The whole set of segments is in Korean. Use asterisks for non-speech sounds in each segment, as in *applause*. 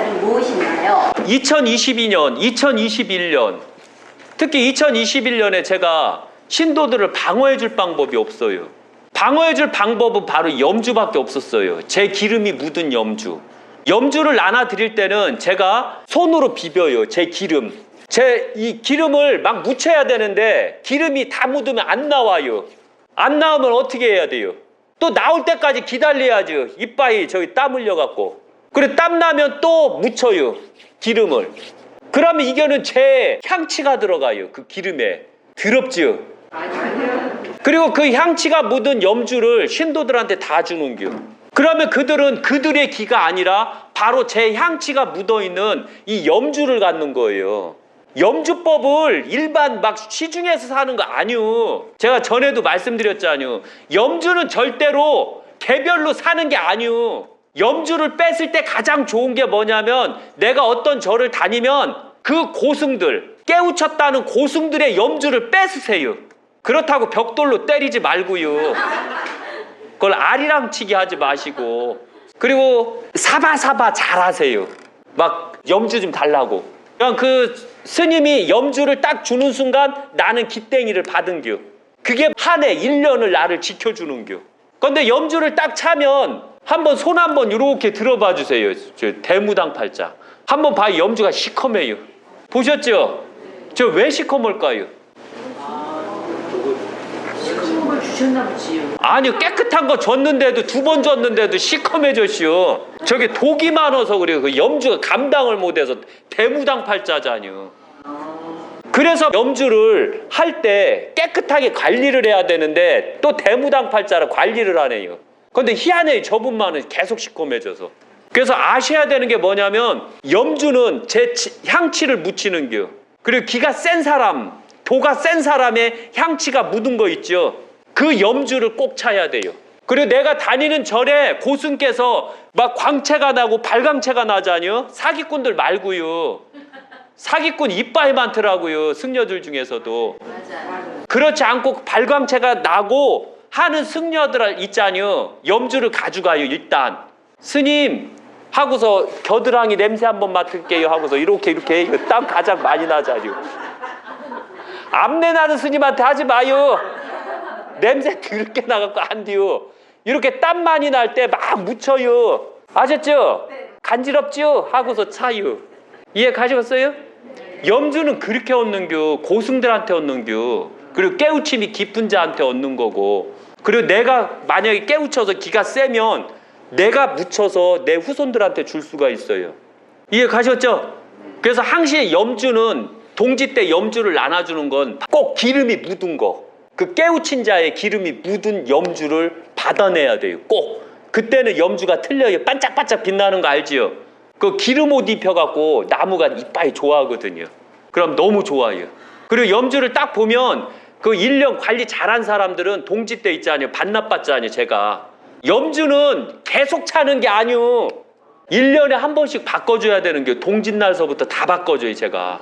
역할은 무엇인가요? 2022년, 2021년, 특히 2021년에 제가 신도들을 방어해 줄 방법이 없어요. 방어해 줄 방법은 바로 염주밖에 없었어요. 제 기름이 묻은 염주. 염주를 나눠 드릴 때는 제가 손으로 비벼요. 제 기름. 제 이 기름을 막 묻혀야 되는데 기름이 다 묻으면 안 나와요. 안 나오면 어떻게 해야 돼요? 또 나올 때까지 기다려야죠. 이빨이 저기 땀 흘려갖고. 그래 땀 나면 또 묻혀요. 기름을. 그러면 이거는 제 향치가 들어가요. 그 기름에. 더럽지요? 그리고 그 향치가 묻은 염주를 신도들한테 다 주는 겨. 그러면 그들은 그들의 기가 아니라 바로 제 향치가 묻어 있는 이 염주를 갖는 거예요. 염주법을 일반 막 시중에서 사는 거 아니요. 제가 전에도 말씀드렸잖아요. 염주는 절대로 개별로 사는 게 아니요. 염주를 뺐을 때 가장 좋은 게 뭐냐면 내가 어떤 절을 다니면 그 고승들 깨우쳤다는 고승들의 염주를 뺏으세요. 그렇다고 벽돌로 때리지 말고요. 그걸 아리랑 치기 하지 마시고 그리고 사바사바 잘하세요. 막 염주 좀 달라고. 그냥 그 스님이 염주를 딱 주는 순간 나는 기땡이를 받은 겨. 그게 한 해, 1년을 나를 지켜주는 겨. 근데 염주를 딱 차면 한번 손 한번 이렇게 들어봐 주세요. 저 대무당 팔자. 한번 봐 염주가 시커매요. 보셨죠? 저 왜 시커멀까요? 아니요 깨끗한 거 줬는데도 두 번 줬는데도 시커매졌시오 저게 독이 많아서 그래요 그 염주가 감당을 못해서 대무당 팔자잖요 그래서 염주를 할 때 깨끗하게 관리를 해야 되는데 또 대무당 팔자라 관리를 안 해요 근데 희한해요 저분만은 계속 시커매져서 그래서 아셔야 되는 게 뭐냐면 염주는 제 치- 향치를 묻히는 겨 그리고 기가 센 사람 도가 센 사람의 향치가 묻은 거 있죠 그 염주를 꼭 차야 돼요. 그리고 내가 다니는 절에 고승께서 막 광채가 나고 발광채가 나잖아요. 사기꾼들 말고요. 사기꾼 이빨 많더라고요. 승려들 중에서도. 맞아요. 그렇지 않고 발광채가 나고 하는 승려들 있잖아요. 염주를 가져가요. 일단 스님 하고서 겨드랑이 냄새 한번 맡을게요 하고서 이렇게 이렇게 땀 가장 많이 나잖아요. 암내 나는 스님한테 하지 마요. 냄새 더럽게 나갖고 안 돼요. 이렇게 땀 많이 날 때 막 묻혀요. 아셨죠? 간지럽죠? 하고서 차요. 이해 가셨어요? 염주는 그렇게 얻는겨. 고승들한테 얻는겨. 그리고 깨우침이 깊은 자한테 얻는 거고. 그리고 내가 만약에 깨우쳐서 기가 세면 내가 묻혀서 내 후손들한테 줄 수가 있어요. 이해 가셨죠? 그래서 항시 염주는 동지 때 염주를 나눠주는 건 꼭 기름이 묻은 거. 그 깨우친 자의 기름이 묻은 염주를 받아내야 돼요. 꼭. 그때는 염주가 틀려요. 반짝반짝 빛나는 거 알지요? 그 기름 옷 입혀갖고 나무가 이빨이 좋아하거든요. 그럼 너무 좋아요. 그리고 염주를 딱 보면 그 1년 관리 잘한 사람들은 동지 때 있잖아요. 반납받잖아요. 제가. 염주는 계속 차는 게 아니요. 1년에 한 번씩 바꿔줘야 되는 게 동짓날서부터 다 바꿔줘요. 제가.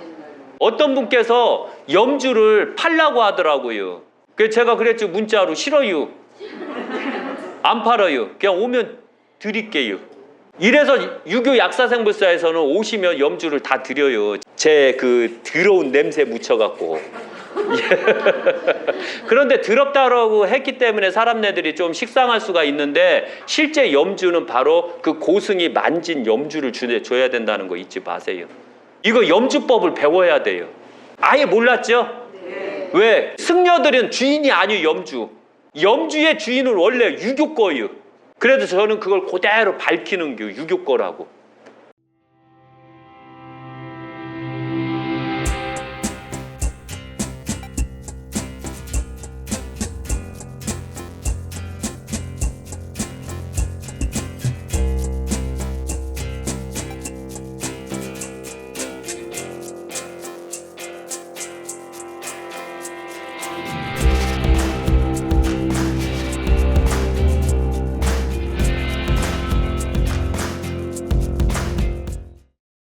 어떤 분께서 염주를 팔라고 하더라고요. 그래서 제가 그랬죠. 문자로 싫어요. 안 팔아요. 그냥 오면 드릴게요. 이래서 유교 약사생불사에서는 오시면 염주를 다 드려요. 제 그 더러운 냄새 묻혀갖고. *laughs* 그런데 더럽다라고 했기 때문에 사람네들이 좀 식상할 수가 있는데 실제 염주는 바로 그 고승이 만진 염주를 주- 줘야 된다는 거 잊지 마세요. 이거 염주법을 배워야 돼요. 아예 몰랐죠? 왜? 승려들은 주인이 아니에요, 염주. 염주의 주인은 원래 유교 거예요. 그래도 저는 그걸 그대로 밝히는 게 유교 거라고.